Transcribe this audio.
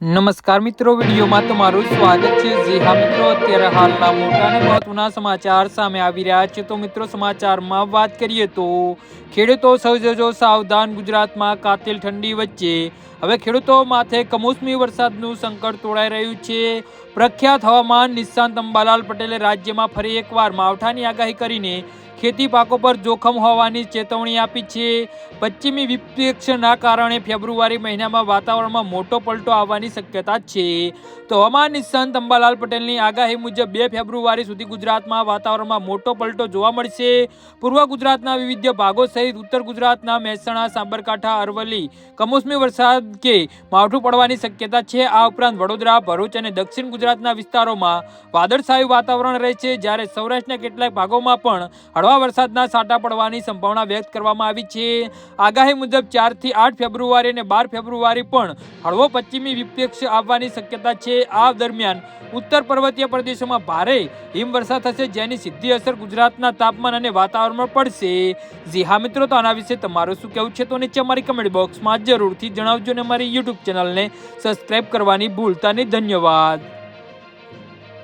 નમસ્કાર મિત્રો, વિડીયોમાં તમારું સ્વાગત છે. જી હા મિત્રો, અત્યારે હાલના મોટા અને મહત્વના સમાચાર સામે આવી રહ્યા છે. તો મિત્રો, સમાચારમાં વાત કરીએ તો ખેડૂતો સૌ જજો સાવધાન ગુજરાતમાં કાતિલ ઠંડી વચ્ચે. હવે ખેડૂતો માથે કમોસમી વરસાદનું સંકટ તોડાઈ રહ્યું છે. પ્રખ્યાત હવામાન નિષ્ણાંત અંબાલાલ પટેલે રાજ્યમાં ફરી એકવાર માવઠાની આગાહી કરીને ખેતી પાકો પર જોખમ હોવાની ચેતવણી આપી છે. પશ્ચિમી વિપક્ષના કારણે ફેબ્રુઆરી મહિનામાં વાતાવરણમાં મોટો પલટો આવવાની શક્યતા છે. તો હવામાન નિષ્ણાંત અંબાલાલ પટેલની આગાહી મુજબ બે ફેબ્રુઆરી સુધી ગુજરાતમાં વાતાવરણમાં મોટો પલટો જોવા મળશે. પૂર્વ ગુજરાતના વિવિધ ભાગો સહિત ઉત્તર ગુજરાતના મહેસાણા, સાબરકાંઠા, અરવલ્લી, કમોસમી વરસાદ કે માવઠું પડવાની શક્યતા છે. આ ઉપરાંત વડોદરા, ભરૂચ અને દક્ષિણ ગુજરાતના વિસ્તારોમાં વાદળછાયું વાતાવરણ રહેશે. જ્યારે સૌરાષ્ટ્રના કેટલાક ભાગોમાં પણ હળવા વરસાદના સાટા પડવાની સંભાવના વ્યક્ત કરવામાં આવી છે. આગાહી મુજબ ચારથી આઠ ફેબ્રુઆરી અને બાર ફેબ્રુઆરી પણ હળવો પશ્ચિમી વિપક્ષ આવવાની શક્યતા છે. આ દરમિયાન ઉત્તર પર્વતીય પ્રદેશોમાં ભારે હિમવર્ષા થશે, જેની સીધી અસર ગુજરાતના તાપમાન અને વાતાવરણમાં પડશે. જી હા મિત્રો, તો આના વિશે તમારું શું કહેવું છે? તો નીચે અમારી કમેન્ટ બોક્સમાં જરૂરથી જણાવજો અને અમારી યુટ્યુબ ચેનલને સબસ્ક્રાઈબ કરવાની ભૂલતા નહીં ધન્યવાદ.